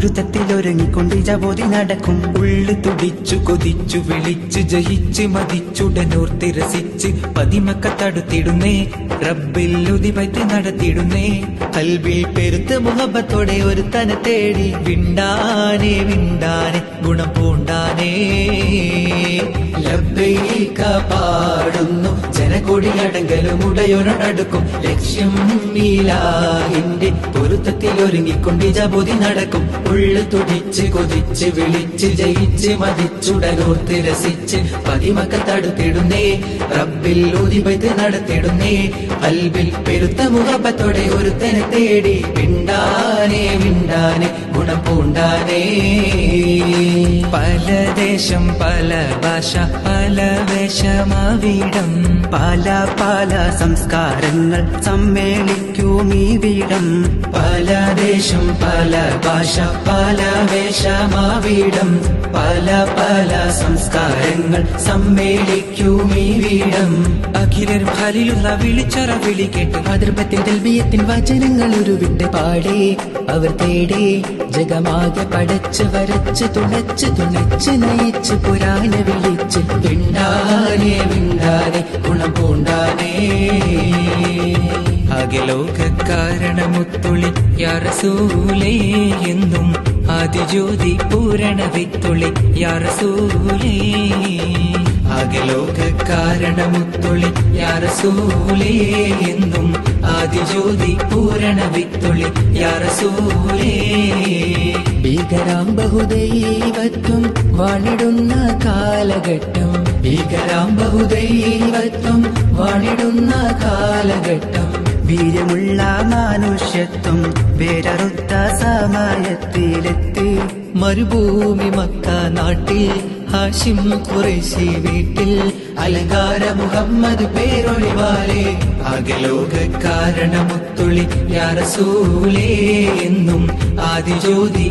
പൊരുത്തത്തിലൊരുങ്ങിക്കൊണ്ട് ജബോധി നടക്കും. ഉള്ളു തുടിച്ചു കൊതിച്ചു വിളിച്ചു ജയിച്ച് മതിച്ചുടനോർത്തി രസിച്ച് പതിമക്ക തടുത്തിടുന്നേ. റബ്ബിൽ ഉതിപറ്റി നടത്തിടുന്നേ. കൽവിൽ പെരുത്ത് മുഹബത്തോടെ ഒരു തന തേടി വിണ്ടാനെ വിണ്ടാനെ ഗുണം പൂണ്ടാനേ. ലബ്ബൈക പാടുന്നു ജനകൊടി ഉടയൊരടുക്കും ലക്ഷ്യം നീലാഹിന്റെ പൊരുത്തത്തിൽ ഒരുങ്ങിക്കൊണ്ട് ജപതി നടക്കും. ഉള്ളു തുടിച്ച് കൊതിച്ച് വിളിച്ച് ജയിച്ച് മതിച്ചുടനോർത്ത് രസിച്ച് പതിമക്ക തടുത്തിടുന്നേ. റബ്ബിൽ ഊതിപൈത്ത് നടത്തിടുന്നേ. അൽബിൽ പെരുത്ത മുഖപ്പത്തോടെ ഒരുത്തനെ തേടി പിണ്ടാനെ വിണ്ടാനെ ഗുണം പൂണ്ടാനേ പല ദേശം പല ഭാഷ പല വേഷമാവിടം പല പല സംസ്കാരങ്ങൾ സമ്മേളിക്കും ഈ വീടം പല ദേശം പല ഭാഷ പല വേഷമാവിടം. പല പല സംസ്കാരങ്ങൾ സമ്മേളിക്കും ഈ വീടം അഖിലർ ഖലീലുള്ള വിളിച്ചറ വിളി കേട്ട് തെൽബിയത്തിൻ വചനങ്ങൾ ഉരുവിട്ട് പാടി. അവർ തേടി ജഗമാകെ പടച്ച് വരച്ച് തുണച്ച് തുണച്ച് നയിച്ച് പുരാണ വിളിച്ച് അകലോക കാരണമുത്തുള്ളി യാറസൂലേ എന്നും ആദിജ്യോതി പൂരണ വിത്തുള്ളി യാറസൂലേ. അകലോക കാരണമുത്തുള്ളി യാറസൂലേ എന്നും ആദിജ്യോതി പൂരണ വിത്തുള്ളി യാറസൂലേ. ഭീകരാം ബഹുദൈവത്വം വാണിടുന്ന കാലഘട്ടം. ഭീകരാം ബഹുദൈവത്വം വാണിടുന്ന കാലഘട്ടം. വീര്യമുള്ള മനുഷ്യത്വം വേരറുത്ത സമയത്തിലെത്തി. മരുഭൂമി മക്ക നാട്ടിൽ ഹാഷിം കുറേശി വീട്ടിൽ. അലങ്കാര മുഹമ്മദ് പേരൊളിവാലെ അകലോക കാരണമുത്തുള്ളി യാറസൂലേ എന്നും ആദിജ്യോതി